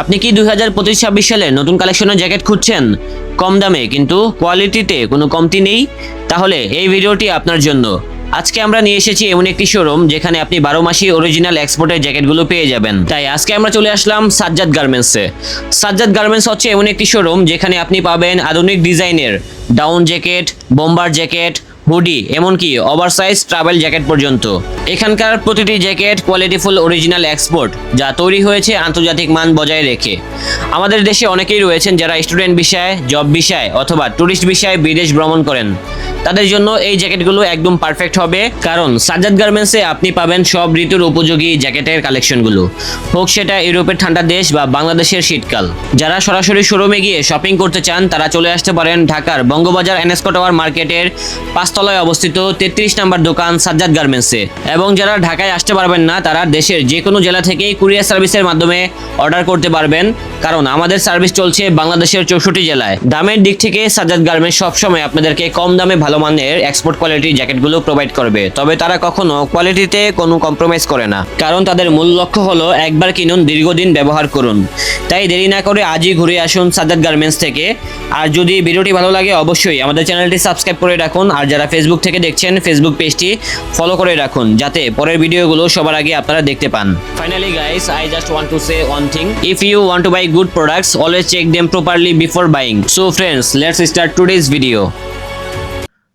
আপনি কি দুই হাজার পঁচিশ, ছাব্বিশ সালে নতুন কালেকশনের জ্যাকেট খুঁজছেন? কম দামে, কিন্তু কোয়ালিটিতে কোনো কমতি নেই? তাহলে এই ভিডিওটি আপনার জন্য। আজকে আমরা নিয়ে এসেছি এমন একটি শোরুম যেখানে আপনি বারো মাসি অরিজিনাল এক্সপোর্টের জ্যাকেটগুলো পেয়ে যাবেন। তাই আজকে আমরা চলে আসলাম সাজ্জাদ গার্মেন্টসে সাজ্জাদ গার্মেন্টস হচ্ছে এমন একটি শোরুম যেখানে আপনি পাবেন আধুনিক ডিজাইনের down jacket bomber jacket hoodie, এমনকি ওভারসাইজ ট্রাভেল জ্যাকেট পর্যন্ত। এখানকার প্রতিটি জ্যাকেট কোয়ালিটিফুল অরিজিনাল এক্সপোর্ট যা তৈরি হয়েছে আন্তর্জাতিক মান বজায় রেখে। আমাদের দেশে অনেকেই রয়েছেন যারা স্টুডেন্ট বিষয়ে জব বিষয়ে অথবা ট্যুরিস্ট বিষয়ে বিদেশ ভ্রমণ করেন। তাদের জন্য এই জ্যাকেটগুলো একদম পারফেক্ট হবে। কারণ সাজ্জাদ গার্মেন্টসে আপনি পাবেন সব ঋতুর উপযোগী জ্যাকেটের কালেকশনগুলো হোক সেটা ইউরোপের ঠান্ডা দেশ বা বাংলাদেশের শীতকাল। যারা সরাসরি শোরুমে গিয়ে শপিং করতে চান, তারা চলে আসতে পারেন ঢাকার বঙ্গবাজার এনএসকো টাওয়ার মার্কেটের পাঁচতলায় অবস্থিত তেত্রিশ নাম্বার দোকান সাজ্জাদ গার্মেন্টসে এবং যারা ঢাকায় আসতে পারবেন না, তারা দেশের যে কোনো জেলা থেকেই কুরিয়ার সার্ভিসের মাধ্যমে অর্ডার করতে পারবেন। কারণ আমাদের সার্ভিস চলছে বাংলাদেশের চৌষট্টি জেলায়। দামের দিক থেকে সাজ্জাদ গার্মেন্টস সবসময় আপনাদেরকে কম দামে ভালো মানের এক্সপোর্ট কোয়ালিটির জ্যাকেটগুলো প্রোভাইড করবে। তবে তারা কখনো কোয়ালিটিতে কোনো কম্প্রোমাইজ করে না। কারণ তাদের মূল লক্ষ্য হলো একবার কিনুন, দীর্ঘদিন ব্যবহার করুন। তাই দেরি না করে আজই ঘুরে আসুন সাজ্জাদ গার্মেন্টস থেকে। আর যদি ভিডিওটি ভালো লাগে অবশ্যই আমাদের চ্যানেলটি সাবস্ক্রাইব করে রাখুন। আর যারা ফেসবুক থেকে দেখছেন ফেসবুক পেজটি ফলো করে রাখুন, যাতে পরের ভিডিওগুলো সবার আগে আপনারা দেখতে পান। Finally guys I just want to say one thing if you want to buy good products always check them properly before buying so friends let's start today's video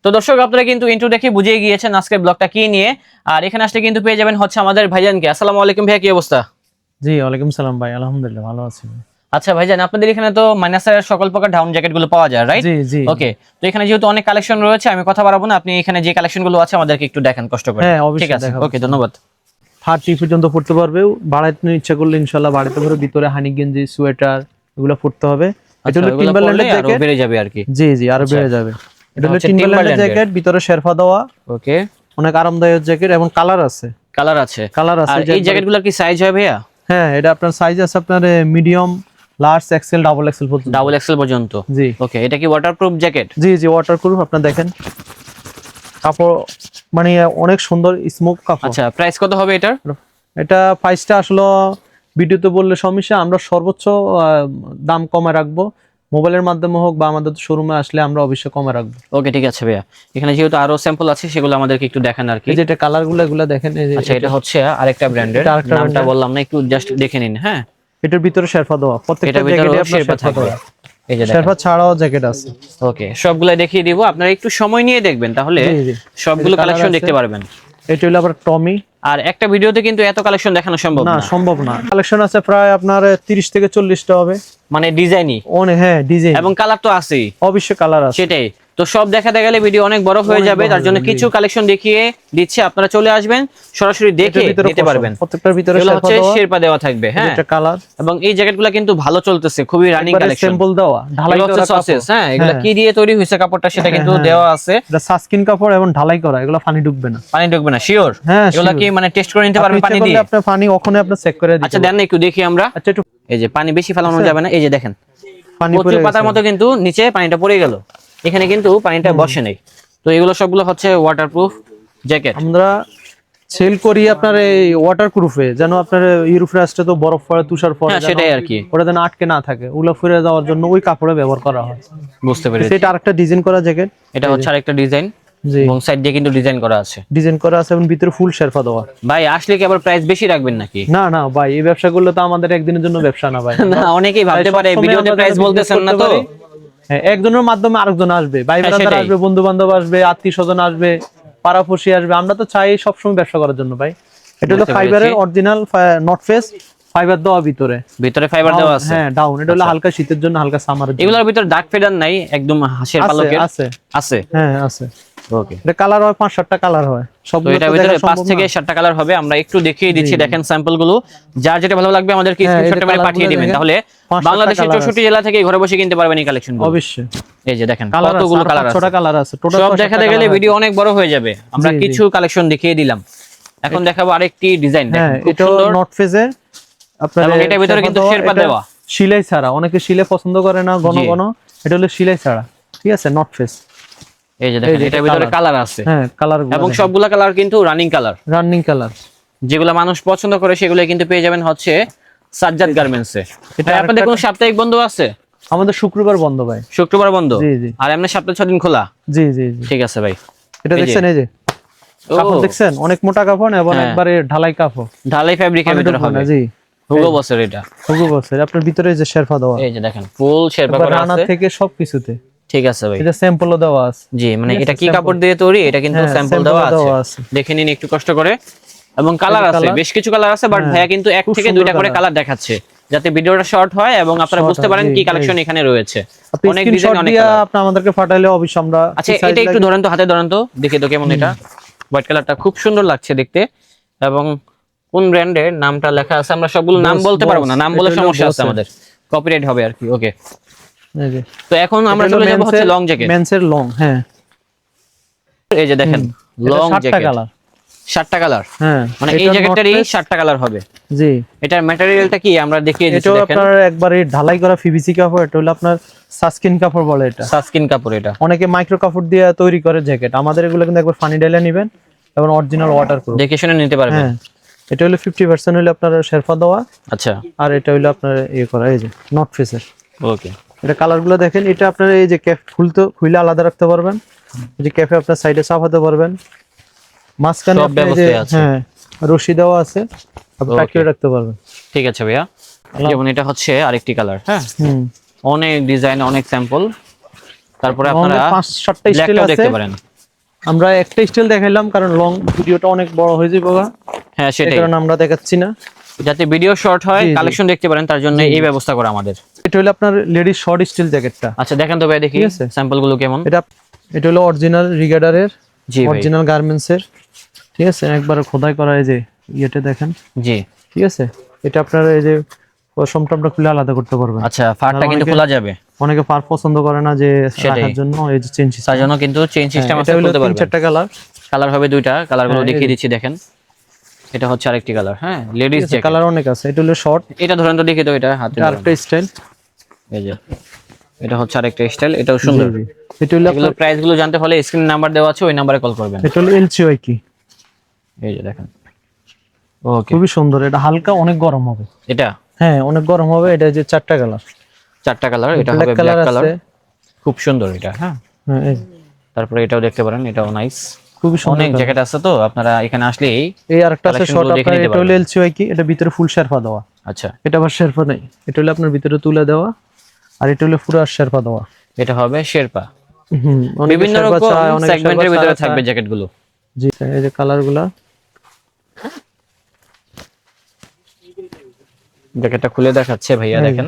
তো দর্শক আপনারা কিন্তু ইন্টু দেখে বুঝিয়ে গিয়েছেন আজকের ব্লগটা কি নিয়ে। আর এখানে আসলে কিন্তু পেয়ে যাবেন হচ্ছে আমাদের ভাইজানকে। আসসালামু আলাইকুম ভাইয়া কি অবস্থা? জি ওয়ালাইকুম সালাম ভাই আলহামদুলিল্লাহ ভালো আছি। আচ্ছা ভাইজান আপনাদের এখানে তো মাইনাসের সকল প্রকার ডাউন জ্যাকেটগুলো পাওয়া যায় রাইট জি জি। ওকে তো এখানে যেহেতু অনেক কালেকশন রয়েছে আমি কথা বাড়াবো না। আপনি এখানে যে কালেকশনগুলো আছে আমাদেরকে একটু দেখেন কষ্ট করে। হ্যাঁ, অবশ্যই ঠিক আছে ওকে ধন্যবাদ। থার্টি পর্যন্ত পড়তে পারবে বাড়াইতে ইচ্ছা করলে ইনশাল্লাহ বাড়াতে পারবে ভিতরে হানি গেঞ্জি সোয়েটার এগুলো পড়তে হবে। এটা আচ্ছা, হলো টিম্বারল্যান্ডের জ্যাকেট বেড়ে যাবে আর কি। জি জি আরও বেড়ে যাবে। এটা হলো টিম্বারল্যান্ডের। জ্যাকেট ভিতরে শেরফা দেওয়া। ওকে। অনেক আরামদায়ক জ্যাকেট এবং কালার আছে। কালার আছে। কালার আছে আর এই জ্যাকেট- জ্যাকেট কি সাইজ হয় ভাইয়া? হ্যাঁ এটা আপনার সাইজ আছে আপনার medium large XL double XL পর্যন্ত। ডাবল এক্সেল পর্যন্ত? জি। ওকে এটা কি ওয়াটারপ্রুফ জ্যাকেট জি জি ওয়াটারপ্রুফ আপনি দেখেন। কাপড় মানে অনেক সুন্দর স্মোক কাপড়। আচ্ছা প্রাইস কত হবে এটার? এটা প্রাইসটা আসলে ভিডিওতে বললে সমস্যা আমরা সর্বোচ্চ দাম কমে রাখব। মোবাইলের মাধ্যমে হোক বা আমাদের শোরুমে আসলে আমরা অবশ্যই কমে রাখব। ওকে ঠিক আছে ভাইয়া। এখানে যেহেতু আরও স্যাম্পল আছে সেগুলো আমাদেরকে একটু দেখান আর কি। এই যে এটা কালারগুলো এগুলো দেখেন এই যে আচ্ছা এটা হচ্ছে আরেকটা ব্র্যান্ডের নামটা বললাম না একটু জাস্ট দেখে নিন হ্যাঁ? এটার ভিতরে শেরফা দেওয়া। প্রত্যেকটা জ্যাকেটে শেরপা শেরফা থাকবে। এই যে ছাড়াও জ্যাকেট আছে। ওকে সবগুলো দেখিয়ে দিব। আপনারা একটু সময় নিয়ে দেখবেন তাহলে। সবগুলো কালেকশন দেখতে পারবেন। এটা হলো আবার টমি আর একটা ভিডিওতে কিন্তু এত কালেকশন দেখানো সম্ভব না সম্ভব না। কালেকশন আছে প্রায় আপনার তিরিশ থেকে চল্লিশটা হবে। মানে ডিজাইনই অনেক হ্যাঁ ডিজাইন এবং কালার তো আছেই। অবশ্যই কালার আছে। সেটাই। তো সব দেখাতে গেলে ভিডিও অনেক বড় হয়ে যাবে তার জন্য কিছু কালেকশন দেখিয়ে দিচ্ছে আপনারা চলে আসবেন সরাসরি দেখে নিতে পারবেন। প্রত্যেকটার ভিতরে হচ্ছে শেরপা দেওয়া থাকবে হ্যাঁ। কালার এবং এই জ্যাকেটগুলো কিন্তু ভালো চলতেছে খুবই রানিং কালেকশন স্যাম্পল দেওয়া ঢালাই করা সসেস হ্যাঁ এগুলো হ্যাঁ। কি দিয়ে তৈরি হয়েছে কাপড়টা সেটা কিন্তু হ্যাঁ। দেওয়া আছে। এটা সাস্কিন কাপড় এবং ঢালাই করা এগুলো পানি ঢুকবে না। পানি ঢুকবে না শিওর হ্যাঁ, এগুলো কি মানে টেস্ট করে নিতে আপনি পারবেন পানি দিয়ে? আপনার পানি ওখানে আপনি চেক করে দিতে আচ্ছা দেন একটু দেখি আমরা। আচ্ছা একটু এই যে পানি বেশি ফেলানো যাবে না এই যে দেখেন। পানি পড়ে পাতার মতো কিন্তু নিচে পানিটা পড়ে গেল। এখানে কিন্তু পানিটা বসে নেই। তো এগুলো সবগুলো হচ্ছে ওয়াটারপ্রুফ জ্যাকেট আমরা সেল করি আপনার এই ওয়াটার প্রুফে যেন আপনার ইউরোপ রাষ্ট্রে তো বরফ পড়ে তুষার পড়ে হ্যাঁ সেটাই আর কি। ওটা যেন আটকে না থাকে। ওগুলো ফিরে যাওয়ার জন্য ওই কাপড়ে ব্যবহার করা হয়। বুঝতে পেরেছি। সেটা আরেকটা ডিজাইন করা জ্যাকেট এটা হচ্ছে আরেকটা ডিজাইন জি। এবং সাইড দিয়ে কিন্তু ডিজাইন করা আছে। ডিজাইন করা আছে এবং ভিতরে ফুল শেরফা দেওয়া। ভাই আসলে কি আবার প্রাইস বেশি রাখবেন নাকি? না না ভাই এই ব্যবসা করলে তো আমাদের একদিনের জন্য ব্যবসা না ভাই। না অনেকেই ভাবতে পারে ভিডিওতে প্রাইস বলতেছেন না তো। একজনের মাধ্যমে আরেকজন আসবে ভাই হ্যাঁ, ব্রাদার আসবে বন্ধু বান্ধব আসবে আত্মীয় স্বজন আসবে পাড়াপড়শি আসবে আমরা তো চাই সবসময় ব্যবসা করার জন্য ভাই। এটা হলো ফাইবারের অরিজিনাল নট ফেস ফাইবার দেওয়া ভিতরে। ভিতরে ফাইবার দেওয়া আছে। হ্যাঁ ডাউন এটা হলো হালকা শীতের জন্য হালকা সামারের জন্য। এগুলোর ভিতরে ডার্ক ফেডার নাই একদম হাঁসের পালকের। আছে। আছে? হ্যাঁ আছে। ওকে এটা কালার হয় পাঁচ সাতটা কালার হয়। এটার তো ভিতরে পাঁচ থেকে সাতটা কালার হবে। আমরা একটু দেখিয়ে দিচ্ছি দেখেন স্যাম্পলগুলো। যার যেটা ভালো লাগবে আমাদেরকে হ্যাঁ, স্ক্রিনশট মেরে পাঠিয়ে দিবেন। তাহলে বাংলাদেশের colour চৌষট্টি জেলা থেকে ঘরে বসে কিনতে পারবেন এই কালেকশন অবশ্যই। এই যে দেখেন কতগুলো কালার আছে। কালার আছে। টোটাল সব দেখাতে গেলে ভিডিও অনেক বড় হয়ে যাবে। আমরা। কিছু কালেকশন দেখিয়ে দিলাম। এখন দেখাবো আরেকটি ডিজাইন হ্যাঁ দেখেন খুব এটা সুন্দর। নট ফেজে আপনার এটার ভিতরে কিন্তু শেরপা দেওয়া। সিলাই ছাড়া। অনেকে সিলাই পছন্দ করে না ঘন ঘন। এটা হলো সিলাই ছাড়া। ঠিক আছে? নট ফেস এই যে দেখেন এটার ভিতরে কালার আছে। হ্যাঁ কালার এবং সবগুলা কালার কিন্তু রানিং কালার রানিং কালার যেগুলো মানুষ পছন্দ করে সেগুলো কিন্তু পেয়ে যাবেন হচ্ছে সাজ্জাদ গার্মেন্টসে এটা আপনাদের কোনো সাপ্তাহিক বন্ধ আছে? আমাদের শুক্রবার বন্ধ ভাই। শুক্রবার বন্ধ? জি জি। আর এমনি সপ্তাহে ছদিন খোলা? জি জি জি। ঠিক আছে ভাই। এটা দেখছেন এই যে? কাপড় দেখছেন? অনেক মোটা কাপড় এবং হ্যাঁ। একবারে ঢালাই কাপড়। ঢালাই ফ্যাব্রিকের ভিতরে হবে। জি। হুগো বসের এটা। খুবই বছর আপনার ভিতরে যে শেরফা দেওয়া। এই যে দেখেন ফুল শেরপা করা রানা আছে। থেকে সবকিছুতে। ঠিক আছে ভাই। এটা স্যাম্পলও দেওয়া আছে। জি মানে এটা কি কাপড় দিয়ে তৈরি? এটা কিন্তু স্যাম্পল দেওয়া আছে। দেখে নিন একটু কষ্ট করে। এবং কালার আছে বেশ কিছু কালার আছে বাট হ্যাঁ, ভাইয়া কিন্তু এক থেকে দুইটা করে কালার দেখাচ্ছে যাতে ভিডিওটা শর্ট হয় এবং আপনারা বুঝতে পারেন কি কালেকশন এখানে রয়েছে। অনেক ডিজাইন অনেক আপনি আমাদেরকে পাঠাইলে অবশ্যই আমরা আচ্ছা এটা একটু ধরেন তো হাতে ধরেন তো দেখি তো কেমন এটা। হোয়াইট কালারটা খুব সুন্দর লাগছে দেখতে। এবং কোন ব্র্যান্ডের নামটা লেখা আছে? আমরা সবগুলো নাম বলতে পারব না নাম এটা বলে সমস্যা আছে আমাদের। কপিরাইট হবে আর কি ওকে তো এখন আমরা চলে যাব হচ্ছে লং জ্যাকেট men's-এর long, হ্যাঁ। এই যে দেখেন লং জ্যাকেট কালার সাতটা কালার হ্যাঁ মানে এই জ্যাকেটটারই সাতটা কালার হবে। জি। এটার ম্যাটেরিয়ালটা কি? আমরা দেখিয়ে দিচ্ছি দেখেন। আপনার একবারে ঢালাই করা পিভিসি কাপড় এটা হলো আপনার সাস্কিন কাপড় বলে এটা। সাস্কিন কাপড় এটা। অনেকে মাইক্রো কাপড় দিয়ে তৈরি করে জ্যাকেট আমাদের এগুলো কিন্তু একবার ফানি ডাইলে নেবেন এবং অরিজিনাল ওয়াটার প্রুফ দেখে শুনে নিতে পারবেন। হ্যাঁ। এটা হলো ফিফটি পার্সেন্ট হলো আপনার শেরফা দেওয়া। আচ্ছা। আর এটা হলো আপনার ইয়ে করা এই যে নট ফেসের ওকে। এটা কালারগুলো দেখেন এটা আপনার এই যে ক্যাপ খুলতে খুলে আলাদা রাখতে পারবেন। এই যে ক্যাফে আপনার সাইডে চাপাতে পারবেন। মাঝখানে। হ্যাঁ রশি দেওয়া আছে আপনি. টাকিয়ে রাখতে পারবেন। ঠিক আছে ভাইয়া। যেমন এটা হচ্ছে আরেকটি কালার হ্যাঁ? অনেক ডিজাইন অনেক স্যাম্পল তারপরে আপনারা পাঁচ সাতটা স্টাইল আছে। দেখতে পারেন। আমরা একটা স্টাইল দেখাইলাম কারণ লং ভিডিওটা অনেক বড় হয়ে যাবে হ্যাঁ সেটাই। কারণে আমরা দেখাচ্ছি না। যাতে ভিডিও শর্ট হয়। কালেকশন দেখতে পারেন তার জন্য এই ব্যবস্থা করা আমাদের। এটা হলো আপনার লেডিস শর্ট স্টাইল জ্যাকেটটা আচ্ছা দেখেন তো ভাই দেখি স্যাম্পলগুলো কেমন? এটা এটা হলো অরিজিনাল রিগার্ডারের জি অরিজিনাল গার্মেন্টস এর ঠিক আছে? একবার খোদাই করা এই যে ইয়েটা দেখেন। জি। ঠিক আছে? এটা আপনার এই যে আমরা খুলে আলাদা করতে পারবেন। আচ্ছা ফারটা কিন্তু খোলা যাবে। অনেকে ফার পছন্দ করে না যে। রাখার জন্য এই যে চেঞ্জ তার জন্য কিন্তু চেইন সিস্টেম আছে এটা হলো খুলতে পারবেন। চারটা কালার কালার হবে দুইটা কালারগুলো হ্যাঁ, দেখিয়ে দিচ্ছি দেখেন। এটা হচ্ছে আরেকটি কালার হ্যাঁ? লেডিস জ্যাকেট কালার অনেক আছে এটা হলো শর্ট এটা ধরেন তো দেখি তো এটা হাতে। আরেকটা স্টাইল এই যে এটা হচ্ছে আরেকটা স্টাইল এটাও সুন্দর। এটা হলো প্রাইসগুলো জানতে হলে স্ক্রিন নাম্বার দেওয়া আছে ওই নাম্বারে কল করবেন। এটা হলো এলসিওয়াই কি এই যে দেখেন। ওকে খুবই সুন্দর এটা হালকা অনেক গরম হবে। এটা? হ্যাঁ অনেক গরম হবে এটা যে চারটা কালার চারটা কালার এটা হবে ব্ল্যাক কালার খুব সুন্দর এটা হ্যাঁ। হ্যাঁ তারপরে এটাও দেখতে পারেন এটাও নাইস খুবই অনেক। জ্যাকেট আছে তো আপনারা এখানে আসলেই এই আরেকটা আছে শর্ট আপনার এটা হলো। এলসিওয়াই কি এটা ভিতরে ফুল শেরফা দেওয়া। আচ্ছা। এটা আবার শেরফা নেই এটা হলো আপনার ভিতরে তুলে দেওয়া আর এটা হলো পুরো শেরফা দেওয়া। এটা হবে শেরপা। হুম বিভিন্ন রকম সেগমেন্টের ভিতরে থাকবে চায়। জ্যাকেটগুলো জি এই যে কালারগুলা জ্যাকেটটা খুলে দেখাচ্ছে ভাইয়া দেখেন।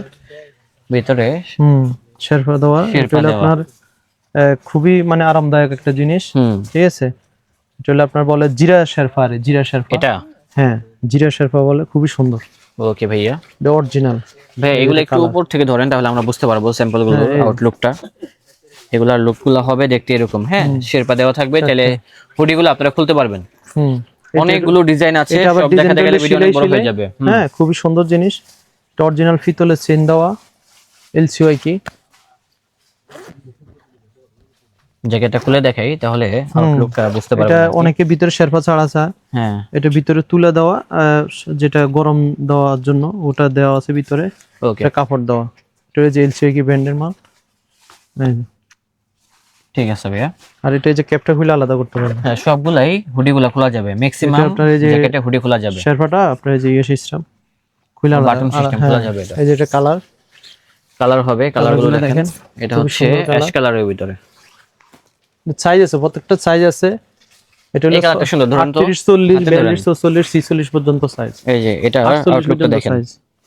ভিতরে হুম শেরফা দেওয়া এটা শেরপা হলো আপনার খুবই মানে আরামদায়ক একটা জিনিস। ঠিক আছে? এটা হলো আপনার বলে জিরা শেরফা আরে জিরা শেরফা। এটা? হ্যাঁ জিরা শেরফা বলে খুবই সুন্দর। ওকে ভাইয়া। এটা অরিজিনাল ভাই এগুলো একটু উপর থেকে ধরেন তাহলে আমরা বুঝতে পারব স্যাম্পলগুলো আউটলুকটা এগুলার লুকগুলো হবে দেখতে এরকম হ্যাঁ? শেরপা দেওয়া থাকবে তাহলে হুডি গুলো আপনারা খুলতে পারবেন। হুম। অনেকগুলো ডিজাইন আছে সব দেখাতে গেলে ভিডিও অনেক বড় হয়ে যাবে। হ্যাঁ খুবই সুন্দর জিনিস। এটা অরিজিনাল ফিতলের চেন দেওয়া এলসিওয়াই কি জ্যাকেটটা খুলে দেখাই তাহলে আউটলুকটা বুঝতে এটা পারবেন আর অনেকে ভিতরে শেরফা ছাড়া চায় হ্যাঁ। এটা ভিতরে তুলে দেওয়া যেটা গরম দেওয়ার জন্য ওটা দেওয়া আছে ভিতরে। ওকে এটা কাপড় দেওয়া। এটা হচ্ছে এলসিওয়াই কি ব্র্যান্ডের মাল? ঠিক আছে ভাইয়া। আর এটা যে ক্যাপটা খুলে আলাদা করতে পারবেন। হ্যাঁ সবগুলাই হুডি গুলা খোলা যাবে। ম্যাক্সিমাম যে- জ্যাকেটে হুডি খোলা যাবে। শেরফাটা আপনার যে ইয়ে সিস্টেম খুলে বাটন সিস্টেম হ্যাঁ, খোলা যাবে এটা। এই যে এটা কালার কালার হবে কালারগুলো দেখেন। এটা হচ্ছে অ্যাশ। কালারের ভিতরে। সাইজ আছে প্রত্যেকটা সাইজ আছে। এটা হলো সুন্দর ধরুন তো 38 40 হাতে 42 44 46 পর্যন্ত সাইজ এই যে এটা আউটলুকটা দেখেন।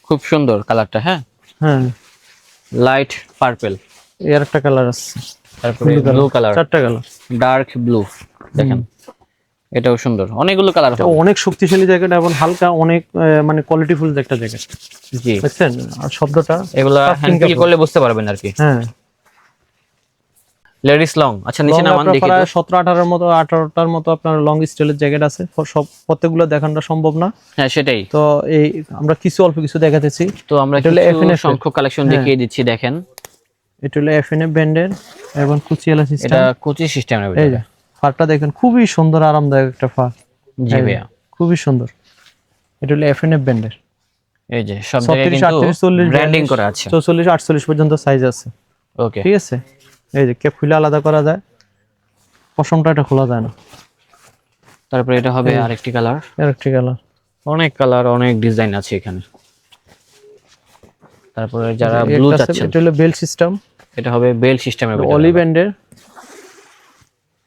খুব সুন্দর কালারটা হ্যাঁ? হ্যাঁ। লাইট পার্পল এর একটা কালার আছে। তারপরে ব্লু কালার চারটা কালার ডার্ক ব্লু দেখেন। এটাও সুন্দর। অনেকগুলো কালার অনেক শক্তিশালী জ্যাকেট এবং হালকা অনেক মানে কোয়ালিটিফুল একটা জ্যাকেট জি। বুঝছেন আর শব্দটা এগুলা Crafting হ্যান্ড ফিল কাপড়। করলে বুঝতে পারবেন আর কি। হ্যাঁ। লেডিস লং আচ্ছা নিচে নামান দেখি প্রায় সতেরো আঠারোর মতো আঠারোটার মতো আপনার লং স্টাইলের জ্যাকেট আছে। সব প্রত্যেকগুলো দেখানোটা সম্ভব না। হ্যাঁ সেটাই। তো এই আমরা কিছু অল্প কিছু দেখাতেছি। তো আমরা এটা হলো কিছু এর। সংখ্যক কালেকশন হ্যাঁ। দেখিয়ে দিচ্ছি দেখেন। এটা হলো এফ এন এফ ব্যান্ডের এবং কুচিয়ালা এটা সিস্টেম কোচি সিস্টেমের এই ভিতরে। যে ফারটা দেখেন খুবই সুন্দর আরামদায়ক একটা ফার। জি ভাইয়া। খুবই সুন্দর। এটা হলো এফ এন এফ ব্যান্ডের এই যে সব জায়গায় কিন্তু ব্র্যান্ডিং করা আছে। চৌচল্লিশ আটচল্লিশ পর্যন্ত সাইজ আছে। ওকে ঠিক আছে? এই যে ক্যাপ খুলে আলাদা করা যায় পশমটা এটা খোলা যায় না। তারপরে এটা হবে আরেকটি কালার। আরেকটি কালার। অনেক কালার অনেক ডিজাইন আছে এখানে। তারপরে যারা ব্লু চাচ্ছেন। এটা হলো বেল সিস্টেম। এটা হবে বেল সিস্টেমের অলি ব্যান্ডের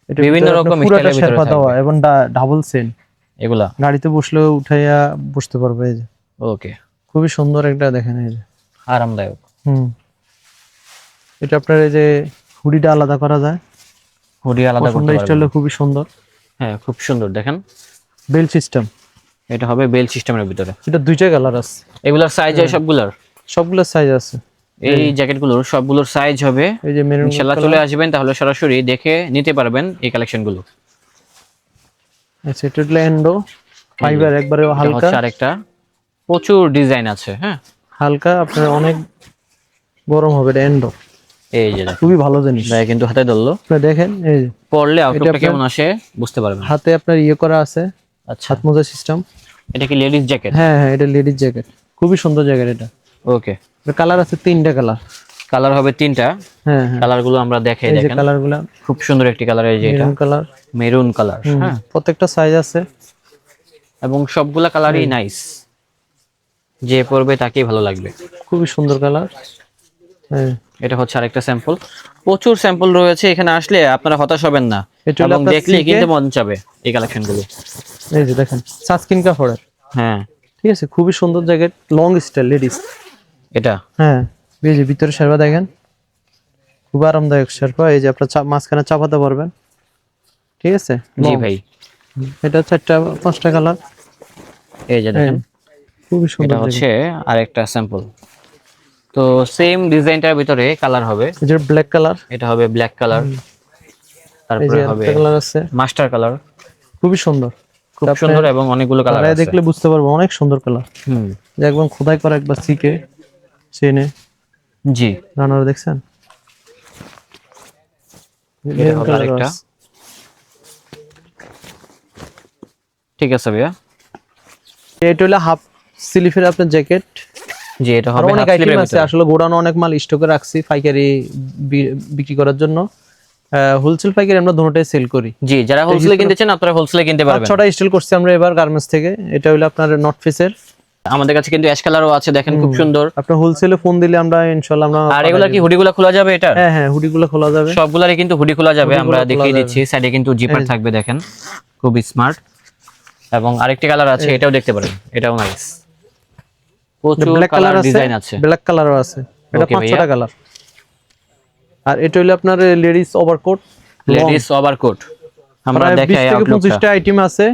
বিভিন্ন রকম স্টাইলের ভিতরে দেওয়া এবং ডাবল সেন এগুলা? গাড়িতে বসলেও উঠাইয়া বসতে পারবে এই যে। ওকে। খুবই সুন্দর একটা দেখেন এই যে। আরামদায়ক। হুম। এটা আপনার এই যে হুডিটা আলাদা করা যায়। হুডি আলাদা করতে পারবেন। খুবই সুন্দর। হ্যাঁ খুব সুন্দর। দেখেন। Belt system. এটা হবে বেল সিস্টেমের ভিতরে। এটা দুইটা কালার আছে। এগুলার সাইজ হয়। সবগুলার? সবগুলো সাইজ আছে। এই জ্যাকেটগুলোর সবগুলোর সাইজ হবে। এই যে মেরুন ইনশাল্লাহ চলে আসবেন তাহলে সরাসরি দেখে নিতে পারবেন এই কালেকশনগুলো আচ্ছা এটা হলো এন্ডো ফাইবার একবারে হালকা। আরেকটা। প্রচুর ডিজাইন আছে হ্যাঁ। হালকা আপনার অনেক গরম হবে এটা এন্ডো এই যে খুবই ভালো জিনিস। ভাই কিন্তু হাতে ধরলো। দেখেন এই যে পরলে আউটলুকটা কেমন আসে বুঝতে পারবেন। হাতে আপনার ইয়ে করা আছে আচ্ছা। হাত মোজা সিস্টেম এটা কি লেডিস জ্যাকেট হ্যাঁ হ্যাঁ এটা লেডিস জ্যাকেট খুবই সুন্দর জ্যাকেট এটা। ওকে কালার আছে তিনটা কালার কালার হবে তিনটা। হ্যাঁ হ্যাঁ। কালারগুলো আমরা দেখাই দেখেন। কালারগুলা খুব সুন্দর একটি কালার এই যে এটা। মেরুন কালার মেরুন কালার হ্যাঁ। প্রত্যেকটা সাইজ আছে। এবং সবগুলা কালারই নাইস যে পরবে তাকেই ভালো লাগবে। খুবই সুন্দর কালার হ্যাঁ এটা হচ্ছে আরেকটা স্যাম্পল প্রচুর স্যাম্পল রয়েছে এখানে আসলে আপনারা হতাশ হবেন না। এবং দেখলে কিনতে মন চাবে এই কালেকশনগুলো এই যে দেখেন সাসকিন কাপড়ের হ্যাঁ। ঠিক আছে খুবই সুন্দর জ্যাকেট লং স্টাইল লেডিস এটা? হ্যাঁ এই যে ভিতরে শেরপা দেখেন খুব আরামদায়ক শেরপা এই যে আপনার মাঝখানে চাপাতে পারবেন ঠিক আছে? জি ভাই। এটা চারটা পাঁচটা কালার এই যে দেখেন। খুবই এটা সুন্দর হচ্ছে আরেকটা স্যাম্পল তো সেম ডিজাইনটার ভিতরে কালার হবে। যে ব্ল্যাক কালার এটা হবে ব্ল্যাক কালার তারপরে হবে কালার আছে। মাস্টার কালার খুবই সুন্দর। খুব সুন্দর এবং অনেকগুলো কালার কালার আছে। দেখলে বুঝতে পারব অনেক সুন্দর কালার হুম। যে একদম খোদাই করা একবার সিকে চেনে জি। রানার দেখছেন? এটা হবে আরেকটা। ঠিক আছে ভাইয়া। এটা হলো হাফ স্লিভের আপনার জ্যাকেট জি এটা হবে অনেক আইটেম আছে আসলে গোডাউনে অনেক মাল স্টকে রাখছি পাইকারি বিক্রি করার জন্য। হোলসেল পাইকারি আমরা দুটোটাই সেল করি। জি যারা হোলসেলে কিনতে চান আপনারা হোলসেলে কিনতে পারবেন। ছটা স্টিল করছি আমরা এবার গার্মেন্টস থেকে। এটা হলো আপনার নর্থ ফেসের আমাদের কাছে কিন্তু অ্যাশ কালারও আছে দেখেন খুব সুন্দর। আপনার হোলসেলে ফোন দিলে আমরা ইনশাল্লাহ আমরা আর এগুলা কি হুডিগুলো খোলা যাবে এটা হ্যাঁ হ্যাঁ হুডিগুলো খোলা যাবে। সবগুলারই কিন্তু হুডি খোলা যাবে আমরা দেখিয়ে দিচ্ছি সাইডে কিন্তু জিপার থাকবে দেখেন খুব স্মার্ট এবং আরেকটি কালার আছে এটাও দেখতে পারেন এটাও নাইস প্রচুর ব্ল্যাক কালার কালার ডিজাইন আছে? ব্ল্যাক কালারও আছে। এটা Okay, পাঁচ ভাইয়া। ছটা কালার আর এটা হলো আপনার লেডিস ওভারকোট লেডিস ওভারকোট আমরা থেকে আইটেম আছে।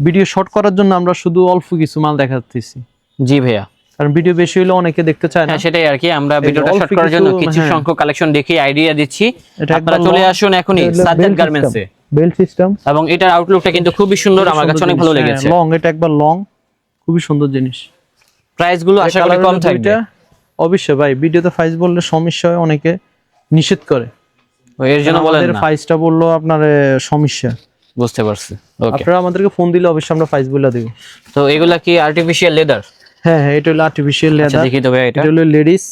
ভিডিও শর্ট করার জন্য আমরা শুধু অল্প কিছু মাল জি ভাইয়া। কারণ ভিডিও বেশি হলে অনেকে দেখতে চায় না। হ্যাঁ সেটাই আর কি। আমরা যে ভিডিওটা শর্ট করার জন্য কিছু, হ্যাঁ। সংখ্যক কালেকশন দেখি আইডিয়া দিচ্ছি। আপনারা চলে আসুন এখনই সাজ্জাদ গার্মেন্টসে বেল্ট সিস্টেম এবং এটার আউটলুকটা কিন্তু খুবই সুন্দর আমার কাছে অনেক ভালো লেগেছে। লং এটা একবার লং খুবই সুন্দর জিনিস। প্রাইসগুলো আশা করি কম থাকবে। অবশ্যই ভাই ভিডিওতে ফাইজ বললে সমস্যা হয় অনেকে নিষেধ করে। এর জন্য বলেন না। ফাইজটা বলল আপনার সমস্যা। বুঝতে পারছি। ওকে আপনারা আমাদেরকে ফোন দিলে অবশ্যই আমরা ফাইজ বলে দিব। তো এগুলা কি আর্টিফিশিয়াল লেদার হ্যাঁ হ্যাঁ এটা হলো আর্টিফিশিয়াল লেদার দেখি তবে এটা। এটা হলো লেডিস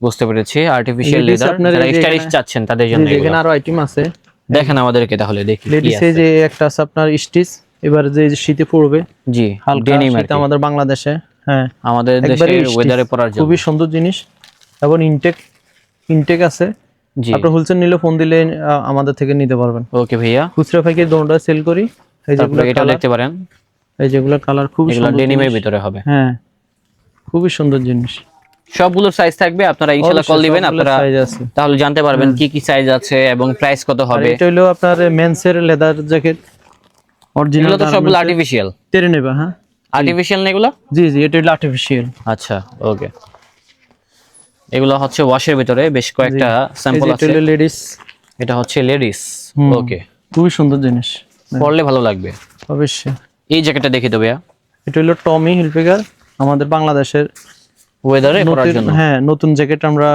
বুঝতে পেরেছি আর্টিফিশিয়াল লেদার আপনার স্টাইলিশ চাচ্ছেন তাদের জন্য এখানে আরও আইটেম আছে। দেখেন আমাদেরকে তাহলে দেখি লেডিস এই যে একটা আছে আপনার স্টিচ এবার যে যে শীতে পড়বে জি হালকা শীত আমাদের বাংলাদেশে। হ্যাঁ। আমাদের দেশের ওয়েদারে পরার জন্য। খুবই সুন্দর জিনিস। এবং ইনটেক ইনটেক আছে। জি। আপনি হোলসেল নিলে ফোন দিলে আমাদের থেকে নিতে পারবেন। ওকে ভাইয়া। খুচরা পাইকারি দোনটা সেল করি। এই যেগুলো এটা দেখতে পারেন। এই যেগুলো কালার এগুলো সুন্দর ডেনিমের ভিতরে হবে। হ্যাঁ। খুবই সুন্দর জিনিস। সবগুলোর সাইজ থাকবে আপনারা ইনশাআল্লাহ কল দিবেন আপনারা সাইজ আছে। তাহলে জানতে পারবেন কি কি সাইজ আছে এবং প্রাইস কত হবে। এটা হলো আপনার মেন্সের লেদার জ্যাকেট অরিজিনাল তো সবগুলো আর্টিফিশিয়াল তেরে নেবে হ্যাঁ। আর্টিফিশিয়াল না এগুলো? জি জি এটা হলো আর্টিফিশিয়াল আচ্ছা ওকে। এগুলো হচ্ছে ওয়াশের ভিতরে বেশ কয়েকটা স্যাম্পল আছে হলো লেডিস এটা হচ্ছে লেডিস ওকে। খুবই সুন্দর জিনিস। পরলে ভালো লাগবে। অবশ্যই। এই জ্যাকেটটা দেখি ভাইয়া। এটা হলো টমি হিলফিগার আমাদের বাংলাদেশের ওয়েদারে পরার জন্য। হ্যাঁ নতুন জ্যাকেট আমরা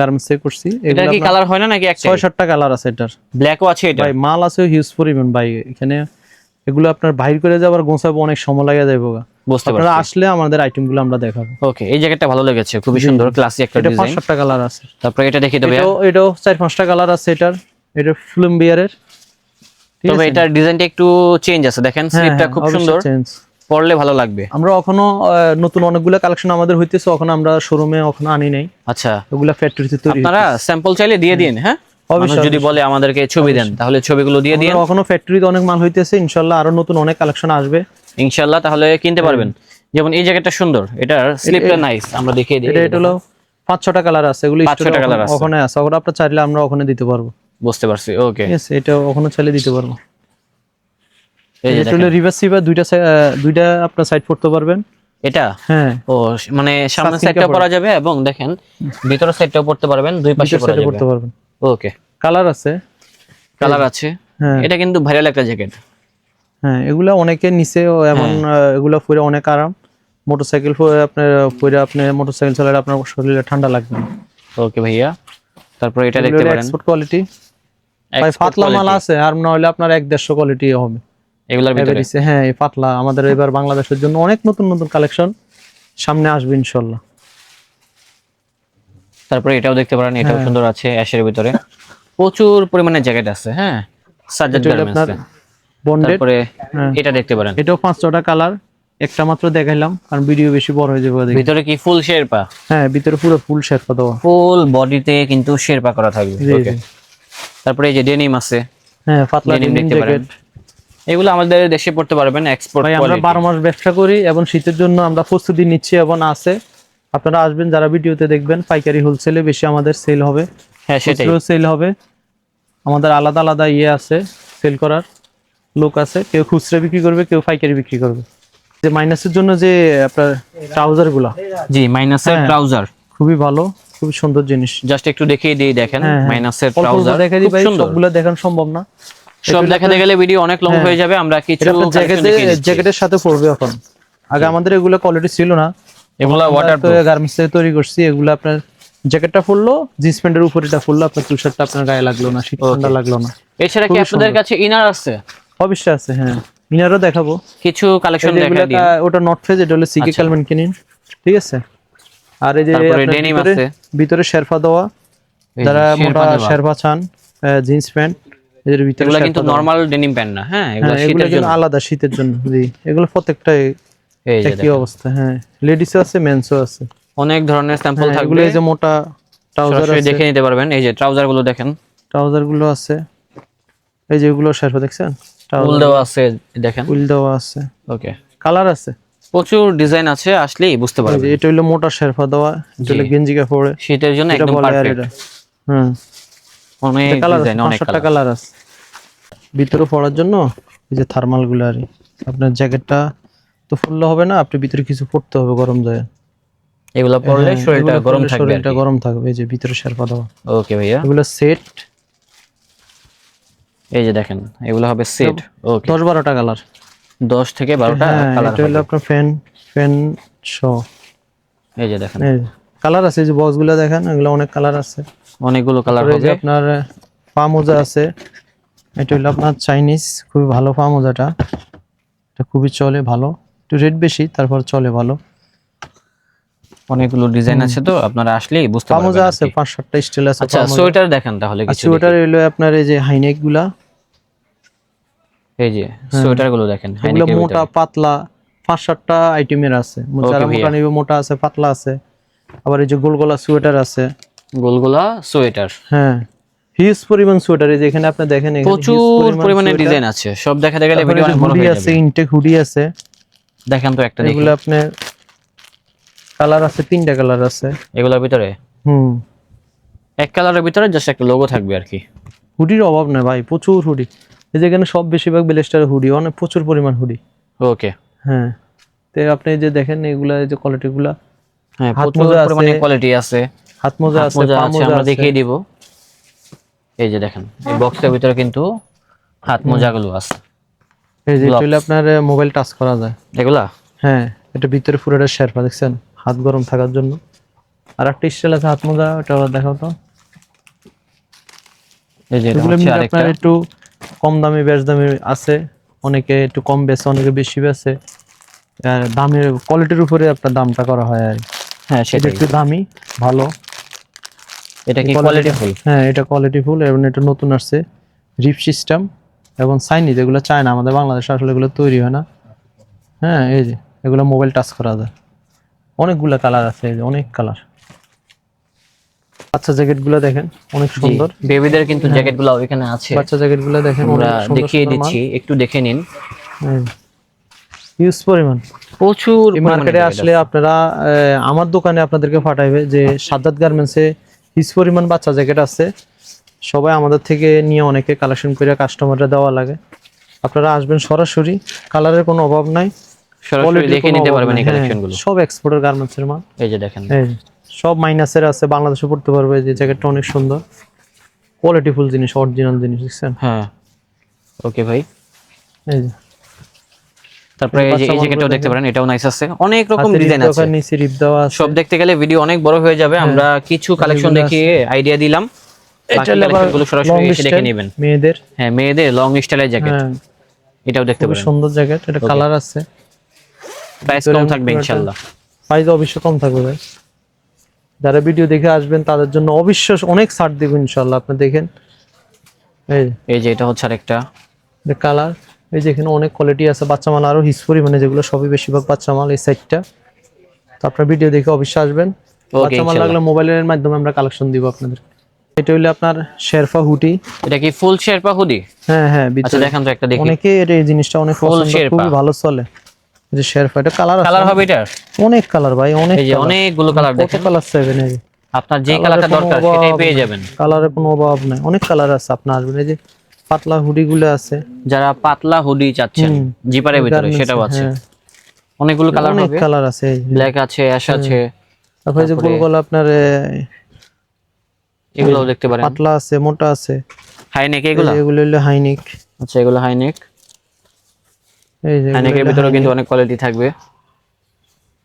গার্মেন্টস থেকে করছি। এটা কি কালার হয় না নাকি একটা ছয় সাতটা কালার আছে এটার। ব্ল্যাকও আছে এটা ভাই মাল আছে হিউজ পরিমাণ ভাই এখানে এগুলো আপনার বাইর করে যাবার গোছাবো অনেক সময় লাগে যাইব বুঝতে আপনারা আসলে আমাদের আইটেমগুলো আমরা দেখাবো। ওকে এই জ্যাকেটটা ভালো লেগেছে খুবই সুন্দর ক্লাসি একটা এটা পাঁচ কালার আছে। তারপরে এটা দেখি তবে এটাও এটাও চার পাঁচটা কালার আছে এটার। এটা ফিল্ম বিয়ারের তবে এটার ডিজাইনটা একটু চেঞ্জ আছে। দেখেন হ্যাঁ, স্লিপটা খুব সুন্দর। পরলে ভালো লাগবে। আমরা এখনও নতুন অনেকগুলো কালেকশন আমাদের হইতেছে ওখানে আমরা শোরুমে ওখানে আনি নাই। আচ্ছা। ওগুলা ফ্যাক্টরিতে তৈরি আপনারা স্যাম্পল চাইলে দিয়ে দিন হ্যাঁ? মানুষ যদি বলে আমাদেরকে ছবি দেন তাহলে ছবিগুলো দিয়ে দিন। এখনও ফ্যাক্টরিতে অনেক মাল হইতেছে ইনশাল্লাহ আরও নতুন অনেক কালেকশন আসবে। ইনশাআল্লাহ তাহলে কিনতে পারবেন। যেমন এই জ্যাকেটটা সুন্দর এটার স্লিপটা নাইস আমরা দেখিয়ে দিই। এটা হলো পাঁচ ছটা কালার আছে এগুলো ছটা colour আছে। ওখানে আছে আপনার চাইলে আমরা ওখানে দিতে পারব। বুঝতে পারছি ওকে এটা ওখানে চাইলে দিতে পারব। এই যে এটা হলো দুইটা দুইটা আপনার সাইড করতে পারবেন। এটা? হ্যাঁ। ও মানে সামনের সাইডটা। পরা যাবে এবং দেখেন ভিতরের সাইডটাও পড়তে পারবেন দুই পাশে যাবে। পারবেন। ওকে কালার আছে। কালার আছে। হ্যাঁ। এটা কিন্তু ভাইরাল একটা জ্যাকেট হ্যাঁ এগুলা অনেকে নিচে এমন এগুলা পরে অনেক আরাম। মোটরসাইকেল পরে আপনার পরে আপনি মোটরসাইকেল চালালে আপনার শরীরে ঠান্ডা লাগবে না। ওকে ভাইয়া। তারপর এটা দেখতে পারেন। এক্সপোর্ট কোয়ালিটি ভাই পাতলা মাল আছে আর না হলে আপনার এক দেড়শো কোয়ালিটি হবে। এগুলোর ভিতরে? হ্যাঁ এই পাতলা। আমাদের এবার বাংলাদেশের জন্য অনেক নতুন নতুন কালেকশন সামনে আসবে ইনশাল্লাহ। তারপরে এটাও দেখতে পারেন এটাও হ্যাঁ। সুন্দর আছে অ্যাশের ভিতরে। প্রচুর পরিমাণে জ্যাকেট আছে হ্যাঁ? সাজ্জাদ এটা গার্মেন্টস আপনার বন্ডেড তারপরে হ্যাঁ। এটা দেখতে পারেন। এটাও পাঁচ ছটা কালার একটা মাত্র দেখাইলাম কারণ ভিডিও বেশি বড় হয়ে যাবে। ভিতরে কি ফুল শেরপা? হ্যাঁ ভিতরে পুরো ফুল শেরপা দেওয়া। ফুল বডিতে কিন্তু শেরপা করা থাকবে ওকে। তারপরে এই যে ডেনিম আছে হ্যাঁ পাতলা ডেনিম দেখতে পারেন। এগুলো আমাদের দেশে পড়তে পারবেন এক্সপোর্ট ভাই আমরা বারো মাস ব্যবসা করি এবং শীতের জন্য আমরা প্রস্তুতি নিচ্ছি এবং আছে। আপনারা আসবেন যারা ভিডিওতে দেখবেন পাইকারি হোলসেলে বেশি আমাদের সেল হবে। হ্যাঁ সেটাই। সেল হবে। আমাদের আলাদা আলাদা ইয়ে আছে সেল করার লোক আছে। কেউ খুচরা বিক্রি করবে কেউ পাইকারি বিক্রি করবে। যে মাইনাসের জন্য যে আপনার ট্রাউজারগুলা জি মাইনাসের হ্যাঁ। ট্রাউজার খুবই ভালো খুবই সুন্দর জিনিস। জাস্ট একটু দেখিয়ে দিই দেখেন হ্যাঁ, হ্যাঁ। মাইনাসের ট্রাউজার দেখা দিই ভাই সবগুলো দেখানো সম্ভব না। সব দেখাতে গেলে ভিডিও অনেক লং হ্যাঁ। হয়ে যাবে আমরা কিছু। জ্যাকেটের সাথে পড়বে এখন। আগে আমাদের এগুলো কোয়ালিটি ছিল না। এগুলা ওয়াটার গার্মেন্টস থেকে তৈরি করছি এগুলো আপনার জ্যাকেটটা ফুললো জিন্স প্যান্টের উপর এটা ফুললো আপনার তুষারটা আপনার গায়ে লাগল না শীত ঠান্ডা লাগল না। এছাড়া কি আপনাদের কাছে ইনার আছে? অবশ্যই আছে হ্যাঁ। ইনারও দেখাবো। কিছু কালেকশন দেখা এগুলা কা- ওটা নট ফেজ এটা হলো সিকে ক্যালমেন কিনিন ঠিক আছে? আর এই যে ভিতরে- আছে। ভিতরে শেরফা দেওয়া। যারা মোটা। শেরফা চান জিন্স প্যান্ট এদের ভিতরে এগুলা কিন্তু নরমাল ডেনিম প্যান্ট না হ্যাঁ? এগুলো হ্যাঁ শীতের জন্য। আলাদা শীতের জন্য জি। এগুলো প্রত্যেকটাই এই যে একই অবস্থা? হ্যাঁ লেডিসও আছে মেন্সও আছে। অনেক ধরনের স্যাম্পল থাকবে। এই যে মোটা ট্রাউজার আছে। দেখে নিতে পারবেন। এই যে ট্রাউজারগুলো দেখেন। ট্রাউজারগুলো আছে। এই যে এগুলো শেরপা দেখছেন? ট্রাউজার দেওয়া আছে দেখেন। উইল দেওয়া আছে। ওকে। কালার আছে? প্রচুর ডিজাইন আছে আসলেই বুঝতে পারবেন। এটা হলো মোটা শেরপা দেওয়া এটা হলো গেঞ্জি কাপড়ে। শীতের জন্য একদম পারফেক্ট হুম। অনেক ডিজাইন অনেক কালার আছে। ভিতরে পরার জন্য এই যে থার্মালগুলো আর কি। আপনার জ্যাকেটটা তো ফুললে হবে না আপনি ভিতরে কিছু পড়তে হবে গরম যায় এগুলো পরলে শরীরটা গরম থাকবে শরীরটা গরম থাকবে এই যে ভিতরে শেরপা দেওয়া। ওকে ভাইয়া। এগুলো সেট এই যে দেখেন এগুলো হবে সেট ওকে। দশ বারোটা কালার দশ থেকে বারোটা হ্যাঁ কালার এটা হলো আপনার ফ্যান ফ্যান শো এই যে দেখেন। কালার আছে এই যে বক্সগুলো দেখেন এগুলো অনেক কালার আছে। অনেকগুলো কালার হবে। আপনার পা মোজা আছে। এটা হলো আপনার চাইনিজ খুবই ভালো পা মোজাটা এটা খুবই চলে ভালো। একটু রেট বেশি তারপর চলে ভালো। অনেকগুলো ডিজাইন আছে তো আপনারা আসলেই বুঝতে পারবেন মোজা আছে পাঁচ সাতটা স্টাইল আছে আচ্ছা সোয়েটার দেখেন তাহলে কিছু সোয়েটার এলো আপনার এই যে হাইনেকগুলা। এই যে সোয়েটারগুলো দেখেন হ্যাঁ। এগুলো মোটা পাতলা পাঁচ সাতটা আইটেমের আছে। যারা মোটা নিবে মোটা আছে পাতলা আছে। আবার এই যে গোল গলা সোয়েটার আছে। গোলগোলা সোয়েটার। হ্যাঁ। হিউজ পরিমাণ সোয়েটার এই যে এখানে আপনি দেখেন প্রচুর পরিমাণে ডিজাইন আছে। সব গেলে তারপরে ভিডিও অনেক বড় হয়ে আছে ইনটেক হুডি আছে। দেখেন তো একটা এগুলো আপনার কালার আছে তিনটা কালার আছে। এগুলোর ভিতরে? হুম। এক কালারের ভিতরে জাস্ট একটা লোগো থাকবে আর কি। হুডির অভাব নাই ভাই প্রচুর হুডি। এই যে এখানে সব বেশিরভাগ বেলেস্টার হুডি অনেক প্রচুর পরিমাণ হুডি। ওকে হ্যাঁ। তো আপনি যে দেখেন এগুলা যে কোয়ালিটি গুলা। হ্যাঁ হাত প্রচুর। পরিমাণে কোয়ালিটি আছে। হাত মোজা আছে মোজা পা আছে মোজা আমরা দেখিয়ে দিব। এই যে দেখেন এই বক্সের ভিতরে কিন্তু হাত মোজাগুলো আছে। এই যে হলো আপনার মোবাইল টাচ করা যায়। এগুলা? হ্যাঁ এটা ভিতরে পুরোটা শেরপা দেখছেন? হাত গরম থাকার জন্য। আর একটা স্টাইল আছে হাত মোজা ওটা দেখাও তো। এই যে আপনার একটু কম দামি বেশ দামি আছে। অনেকে একটু কম বেচে অনেকে বেশি আর দামের কোয়ালিটির উপরে আপনার দামটা করা হয় আর। হ্যাঁ এটা একটু দামি ভালো। এটা কি কোয়ালিটি ফুল? হ্যাঁ এটা কোয়ালিটি ফুল এবং এটা নতুন আসছে। রিপ সিস্টেম এবং সাইনি যেগুলো চায় না। আমাদের বাংলাদেশে আসলে এগুলো তৈরি হয় না। হ্যাঁ এই যে এগুলো মোবাইল টাচ করা যায়। অনেকগুলো কালার আছে এই যে অনেক কালার বাচ্চা জ্যাকেটগুলো দেখেন অনেক সুন্দর। বেবিদের কিন্তু জ্যাকেটগুলো ওইখানে আছে। বাচ্চা জ্যাকেটগুলো দেখেন আমরা দেখিয়ে দিচ্ছি একটু দেখে নিন। ইউজ পরিমাণ। প্রচুর মার্কেটে আসলে আপনারা আমার দোকানে আপনাদেরকে পাঠাইবে যে সাজ্জাদ গার্মেন্টসে হিস পরিমাণ বাচ্চা জ্যাকেট আছে। সবাই আমাদের থেকে নিয়ে অনেকে কালেকশন করে কাস্টমাররা দেওয়া লাগে। আপনারা আসবেন সরাসরি কালারের কোনো অভাব নাই। সরাসরি দেখে নিতে পারবেন এই হ্যাঁ, কালেকশনগুলো সব এক্সপোর্টের গার্মেন্টসের মাল। এই যে দেখেন। সব মাইনাসের আছে বাংলাদেশে পড়তে পারবে যে জ্যাকেটটা অনেক সুন্দর। কোয়ালিটিফুল জিনিস অরিজিনাল জিনিস দেখছেন? হ্যাঁ। ওকে ভাই। এই যে। তারপরে এই যে এই জ্যাকেটটাও দেখতে পারেন এটাও নাইস আছে। অনেক রকম ডিজাইন আছে। নিচে রিপ দেওয়া সব দেখতে গেলে ভিডিও অনেক বড় হয়ে যাবে আমরা কিছু কালেকশন দেখিয়ে আইডিয়া দিলাম। এটা বাকি আবার সরাসরি এসে দেখে নেবেন। মেয়েদের? হ্যাঁ মেয়েদের লং স্টাইলের জ্যাকেট হ্যাঁ। এটাও দেখতে খুবই সুন্দর জ্যাকেট এটা কালার আছে। প্রাইস কম থাকবে ইনশাআল্লাহ। প্রাইস অবশ্যই কম থাকবে ভাই। যারা ভিডিও দেখে আসবেন তাদের জন্য অবশ্যই অনেক ছাড় দেবো আপনি দেখেন। এই যে। এটা হচ্ছে আরেকটা। কালার এই যে এখানে অনেক কোয়ালিটি আছে বাচ্চা মাল আরও হিসপরি মানে যেগুলো সবই বেশিরভাগ বাচ্চা মাল এই সাইডটা তো আপনার ভিডিও দেখে অবশ্যই আসবেন। বাচ্চা মাল লাগলে মোবাইলের মাধ্যমে আমরা কালেকশন দিব আপনাদের এটা হইলে আপনার শেরফা হুটি এটা কি ফুল শেরপা হুডি? হ্যাঁ হ্যাঁ আচ্ছা দেখান তো একটা দেখি। অনেকে এটা এই জিনিসটা অনেক পছন্দ শেরপা। খুবই ভালো চলে। এই যে শেরফা এটা কালার কালার হবে এটার অনেক কালার ভাই অনেক এই যে অনেকগুলো কালার কত দেখেন। কালার চাইবেন এই আপনার যে কালারটা দরকার সেটাই পেয়ে যাবেন। কালারের কোনো অভাব নাই। অনেক কালার আছে আপনার আসবেন এই যে পাতলা হুডি গুলো আছে। যারা পাতলা হুডি চাচ্ছেন জিপারের ভিতরে সেটাও আছে। হ্যাঁ, অনেকগুলো কালার অনেক কালার আছে ব্ল্যাক আছে অ্যাশ আছে তারপরে যে গোল গোল আপনার এগুলোও দেখতে পারেন। পাতলা আছে মোটা আছে। হাই নেক এগুলো? এগুলো হলো হাইনিক আচ্ছা এগুলো হাই নেক এই যে হাই নেকের ভিতরে কিন্তু অনেক কোয়ালিটি থাকবে।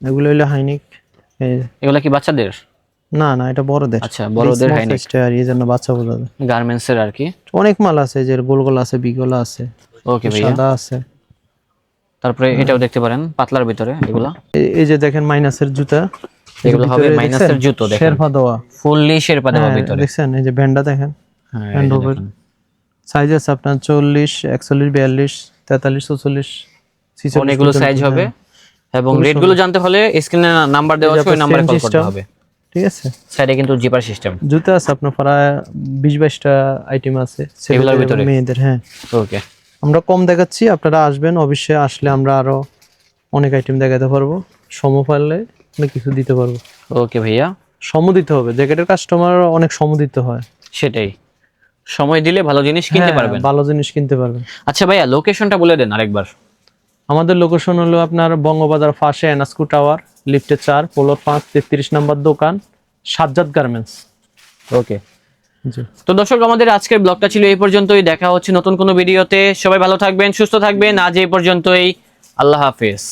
এগুলো হলো হাইনিক এই এগুলো কি বাচ্চাদের? না না এটা বড়দের। আচ্ছা বড়দের হাই নেক আর এই জন্য বাচ্চা বোঝা যায় গার্মেন্টস এর আর কি? অনেক মাল আছে যে গোল গোল আছে বিগোলা আছে ওকে ভাইয়া। সাদা আছে। তারপরে এটাও দেখতে পারেন পাতলার ভিতরে এগুলা। এই যে দেখেন মাইনাসের জুতা। এগুলো হবে মাইনাসের জুতো দেখেন। শেরফা দেওয়া। ফুললি শেরপা দেওয়া হ্যাঁ, ভিতরে। এই যে ব্যান্ডটা দেখেন হ্যাঁ হ্যান্ড ওভার সাইজ আছে আপনার চল্লিশ একচল্লিশ বিয়াল্লিশ তেতাল্লিশ চৌচল্লিশ ছিচল্লিশ, অনেকগুলো সাইজ হবে। এবং রেটগুলো জানতে হলে স্ক্রিনে নাম্বার দেওয়া আছে ওই নাম্বারে কল করতে হবে। ঠিক আছে। সাইডে কিন্তু জিপার সিস্টেম জুতা আছে আপনার প্রায় বিশ বাইশটা আইটেম আছে। এবং ভিতরে? মেয়েদের হ্যাঁ। ওকে আমরা কম দেখাচ্ছি আপনারা আসবেন অবশ্যই আসলে আমরা আরও অনেক আইটেম দেখাতে পারব। সম পারলে অনেক কিছু দিতে পারব। ওকে ভাইয়া। সম দিতে হবে। জ্যাকেটের কাস্টমার অনেক সম দিতে হয়। সেটাই। সময় দিলে ভালো জিনিস কিনতে হ্যাঁ, পারবেন। ভালো জিনিস কিনতে পারবেন। আচ্ছা ভাইয়া লোকেশনটা বলে দেন আরেকবার। আমাদের লোকেশন হলো আপনার বঙ্গবাজার ফাঁসে এনাস্কু টাওয়ার লিফটে চার পোলো পাঁচ তেত্রিশ নাম্বার দোকান সাজ্জাদ গার্মেন্টস ওকে তো দর্শক আমাদের আজকের ব্লগটা ছিল এই পর্যন্তই। দেখা হচ্ছে নতুন কোনো ভিডিওতে সবাই ভালো থাকবেন সুস্থ থাকবেন। আজ এই পর্যন্তই। আল্লাহ হাফেজ।